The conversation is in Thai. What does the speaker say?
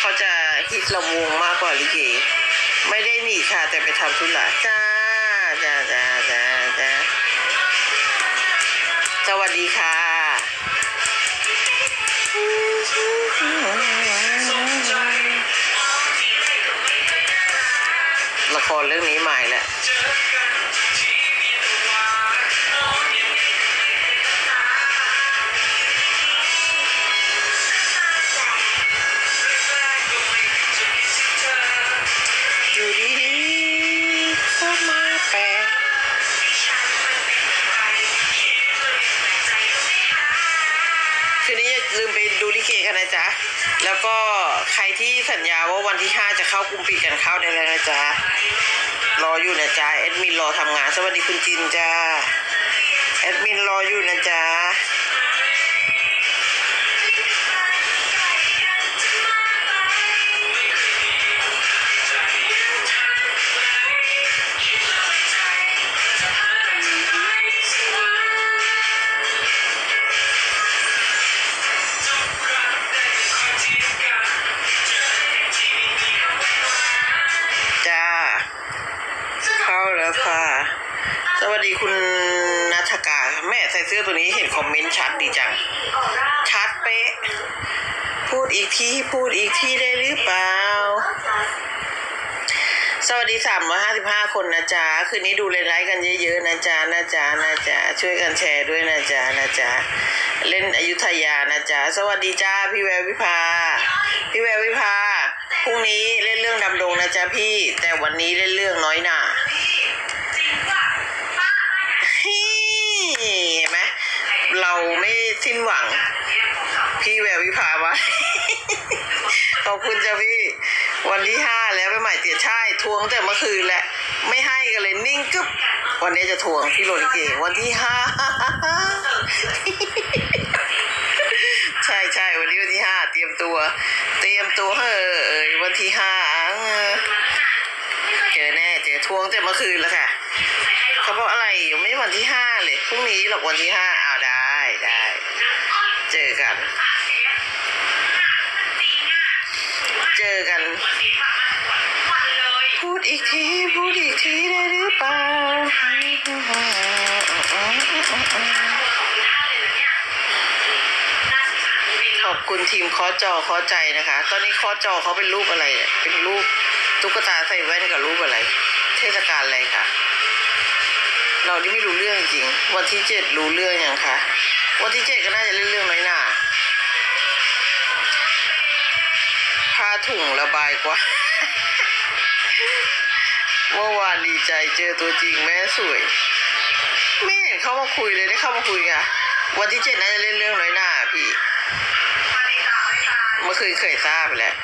เขาจะฮิตลำวงมากกว่าลิเกไม่ได้หนีค่ะแต่ไปทำธุระจ้าจ้าจ้าจ้าจ้าสวัสดีค่ะละครเรื่องนี้ใหม่แหละ ที่เกกันนะจ๊ะ แล้วก็ใครที่สัญญาว่าวันที่ห้าจะเข้ากลุ่มปิดกันเข้าได้แล้วนะจ๊ะ รออยู่นะจ๊ะแอดมินรอทำงาน สวัสดีคุณจินจ้าแอดมินรออยู่นะจ๊ะ ค่ะ สวัสดีคุณนัทกาแม่ใส่เสื้อตัวนี้เห็นคอมเมนต์ชัดดีจัง ชัดเป๊ะ พูดอีกทีพูดอีกทีได้หรือเปล่า สวัสดีสามร้อยห้าสิบห้าคนนะจ๊ะ คืนนี้ดูไลฟ์กันเยอะๆนะจ๊ะนะจ๊ะนะจ๊ะช่วยกันแชร์ด้วยนะจ๊ะนะจ๊ะเล่นอยุธยานะจ๊ะ สวัสดีจ้าพี่แวววิภา พี่แวววิภาพรุ่งนี้เล่นเรื่องดำดงนะจ๊ะพี่ แต่วันนี้เล่นเรื่องน้อยหนา เห็นไหมเราไม่สิ้นหวัง พี่แวววิภาวะขอบคุณจ้ะพี่ วันที่ห้าแล้วไปใหม่เตี๋ยช่ทวงแต่เมื่อคืนแหละ ไม่ให้กันเลยนิ่งกึ๊บวันนี้จะทวงพี่โรลิเกวันที่ห้าใช่ใช่วันนี้วันที่ห้าเตรียมตัว เตรียมตัวเฮ้เอยวันที่ห้า อแน่เจอทวงแต่เมื่อคืนแล้วค่ะเขาบอกอะไรยังไม่วันที่ห้าเลยพรุ่งนี้หรอกวันที่ห้าอ้าวได้ได้เจอกัน เจอกัน พูดอีกทีพูดอีกทีได้หรือเปล่าขอบคุณทีมคอจอคอใจนะคะ ตอนนี้คอจอเขาเป็นรูปอะไรเนี่ยเป็นรูป ตุ๊กตาใส่แว่นกับรูปอะไร เทศกาลอะไรคะเรานี่ไม่รู้เรื่องจริง วันที่เจ็ดรู้เรื่องยังคะวันที่เจ็ดก็น่าจะเล่นเรื่องน้อยหนาผ้าถุงระบายกว่าเมื่อวานดีใจเจอตัวจริงแม่สวยไม่เห็นเข้ามาคุยเลยได้เข้ามาคุยกันวันที่เจ็ดน่าจะเล่นเรื่องน้อยหนาพี่เมื่อคืนเคยทราบไปแล้ว